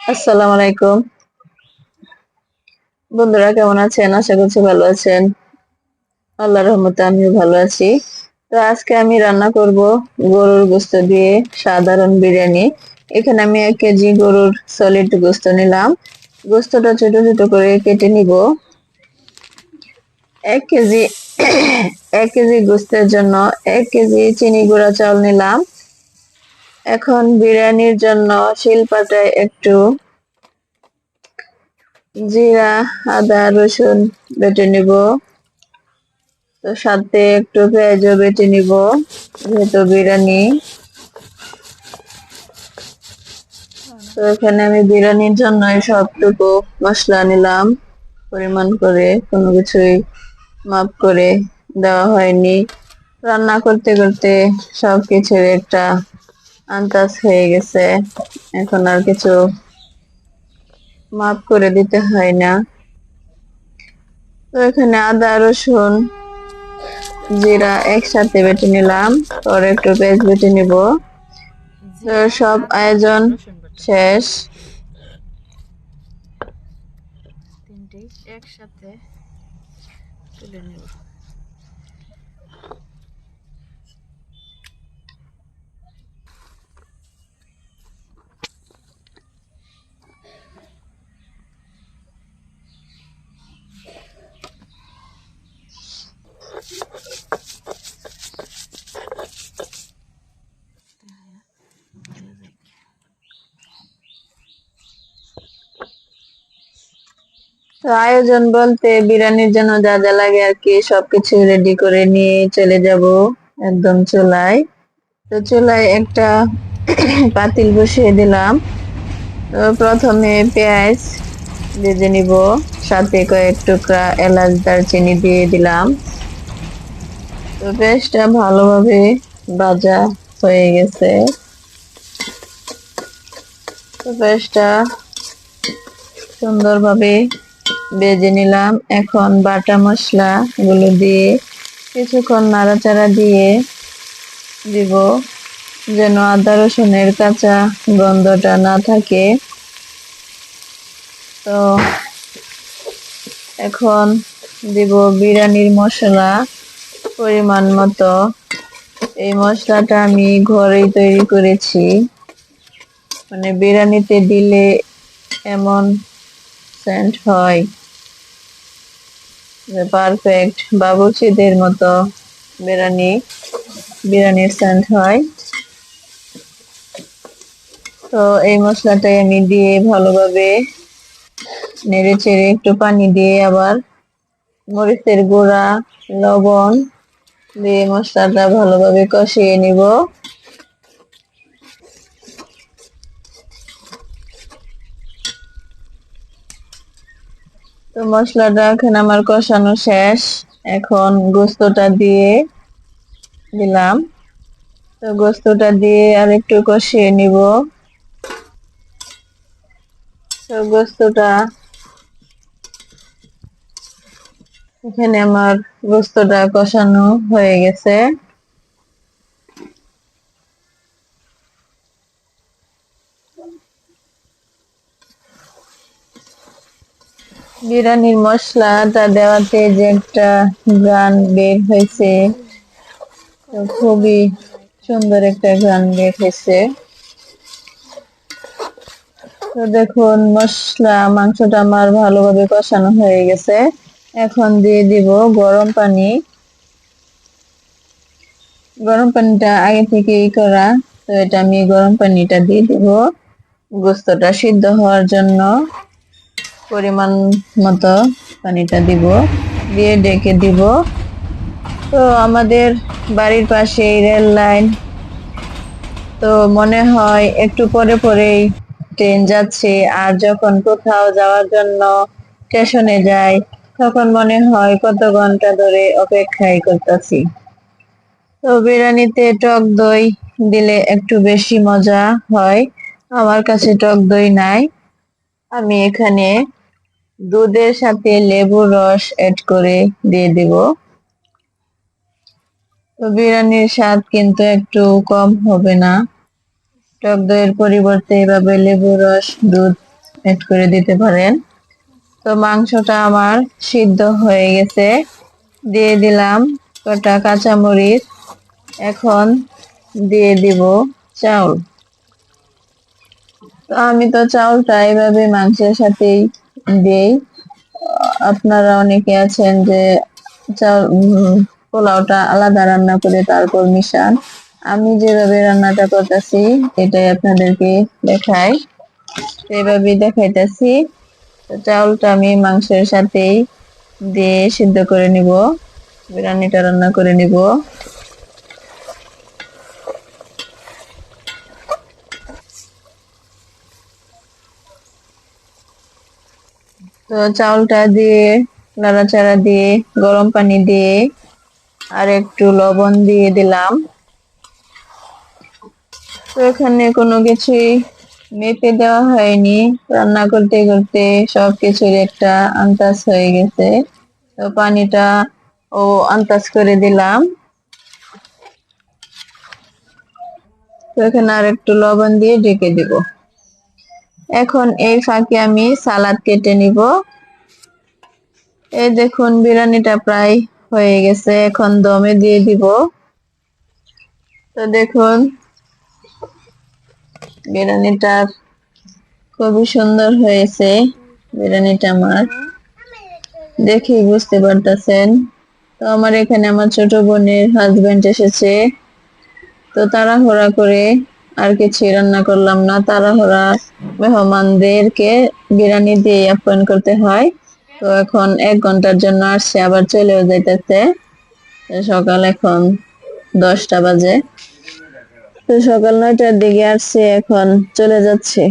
আসসালামু আলাইকুম। বন্ধুরা, কেমন আছেন? আশা করছি ভালো আছেন। আল্লাহ রহমতে আমিও ভালো আছি। তো আজকে আমি রান্না করব গরুর গোস্ত দিয়ে সাধারণ বিরিয়ানি। এখানে আমি এক কেজি গরুর সলিড গোস্ত নিলাম। গোস্তটা ছোট ছোট করে কেটে নিব। এক কেজি এক কেজি গোস্তের জন্য এক কেজি চিনি গুঁড়া চাল নিলাম। এখন বিরিয়ানির জন্য শিলপাটায় একটু জিরা, আদা, রসুন বেটে নিব। তো সাথে একটু পেঁয়াজও বেটে নিব, যেহেতু বিরিয়ানি। তো এখানে আমি বিরিয়ানির জন্য সবটুকু মশলা নিলাম। পরিমাণ করে কোনো কিছুই মাপ করে দেওয়া হয়নি। রান্না করতে করতে সবকিছুর একটা আন্দাজ হয়ে গেছে। এখন আর কিছু মাপ করে দিতে হয় না। তো এখানে আদা, রসুন, জিরা একসাথে বেটে নিলাম। পরে একটু পেঁয়াজ বেটে নিব। তো সব আয়োজন শেষ। একসাথে তুলে নেব। আয়োজন বলতে বিরিয়ানির জন্য যা যা লাগে আর কি, সবকিছু রেডি করে নিয়ে চলে যাব একদম চুলায়। তো চুলায় একটা পাতিল বসিয়ে দিলাম। তো প্রথমে পেঁয়াজ ভেজে নিব, সাথে কয়েক টুকরা এলাচ দারচিনি দিয়ে দিলাম। তো পেঁয়াজটা ভালোভাবে ভাজা হয়ে গেছে। তো পেঁয়াজটা সুন্দরভাবে বেজে নিলাম। এখন বাটা মশলা গুলো দিয়ে কিছুক্ষণ নাড়াচাড়া দিয়ে দিব, যেন আদা রসুনের কাঁচা গন্ধটা না থাকে। তো এখন দিব বিরিয়ানির মশলা পরিমাণ মতো। এই মশলাটা আমি ঘরেই তৈরি করেছি। মানে বিরিয়ানিতে দিলে এমন সেন্ট হয়। পারফেক্ট বাবুর্চিদের মতো বিরিয়ানি, বিরিয়ানির সেন্ট হয়। তো এই মশলাটাই আমি দিয়ে ভালোভাবে নেড়ে চেড়ে একটু পানি দিয়ে আবার মরিচের গুঁড়া, লবণ দিয়ে মশলাটা ভালোভাবে কষিয়ে নিব। তো মশলাটা এখন আমার কষানো শেষ। এখন গোস্তটা দিয়ে দিলাম। তো গোস্তটা দিয়ে আর একটু কষিয়ে নিব। তো গোস্তটা এখানে আমার গোস্তটা কষানো হয়ে গেছে। বিরিয়ানির মশলা মশলাটা দেওয়াতে যে একটা গান বের হয়েছে খুবই সুন্দর একটা গান বের হয়েছে। তো দেখুন, মশলা, মাংসটা আমার ভালোভাবে কষানো হয়ে গেছে। এখন দিয়ে দিব গরম পানি। গরম পানিটা আগে থেকেই করা, তো এটা আমি গরম পানিটা দিয়ে দিব। গোস্তটা সিদ্ধ হওয়ার জন্য। পরিমাণ মতো পানিটা দিব, দিয়ে ডেকে দিব। তো আমাদের বাড়ির পাশেই রেল লাইন। তো মনে হয় একটু পরে পরেই ট্রেন যাচ্ছে, আর যখন কোথাও যাওয়ার জন্য স্টেশনে যাই, তখন মনে হয় কত ঘণ্টা ধরে অপেক্ষায় করতেছি। তো বিরিয়ানিতে টক দই দিলে একটু বেশি মজা হয়। আমার কাছে টক দই নাই। আমি এখানে দুধের সাথে লেবুর রস এড করে দিয়ে দিব। তো বিরিয়ানির স্বাদ কিন্তু একটু কম হবে না। টক দইয়ের পরিবর্তে এভাবে লেবু রস, দুধ অ্যাড করে দিতে পারেন। তো মাংসটা আমার সিদ্ধ হয়ে গেছে। দিয়ে দিলাম কটা কাঁচামরিচ। এখন দিয়ে দিব চাউল। তো আমি তো চাউলটা এইভাবে মাংসের সাথেই দেই আপনারা অনেকে আছেন যে পোলাওটা আলাদা রান্না করে তারপর মিশান আমি যেভাবে রান্নাটা করতেছি, এটাই আপনাদেরকে দেখাই। তো এভাবেই দেখাইতেছি। চাউলটা আমি মাংসের সাথেই দিয়ে সিদ্ধ করে নিব। বিরিয়ানিটা রান্না করে নিব। তো চাউলটা দিয়ে, নাড়াচাড়া দিয়ে, গরম পানি দিয়ে, আর একটু লবণ দিয়ে দিলাম। তো এখানে কোনো কিছুই মেপে দেওয়া হয়নি। রান্না করতে করতে সব কিছুর একটা আন্দাজ হয়ে গেছে। তো পানিটা ও আন্দাজ করে দিলাম। তো এখানে আর একটু লবণ দিয়ে ঢেকে দিব। এখন এই ফাঁকে আমি সালাদ কেটে নিব। এই দেখুন, বিরিয়ানিটা প্রায় হয়ে গেছে, এখন দমে দিয়ে দিব। তো দেখুন, বিরিয়ানিটা খুবই সুন্দর হয়েছে, বিরিয়ানিটা আমার। দেখেই বুঝতে পারতেছেন। তো আমার এখানে আমার ছোট বোনের হাজবেন্ড এসেছে। তো তারা তাড়াহুড়া করে আর কিছু রান্না করলাম না। তাড়াহুড়া মেহমানদেরকে বিরিয়ানি দিয়ে আপ্যায়ন করতে হয়। তো এখন এক ঘণ্টার জন্য আসছে, আবার চলেও যাইতেছে। সকাল এখন দশটা বাজে। তো সকাল নয়টার দিকে আসছে, এখন চলে যাচ্ছে।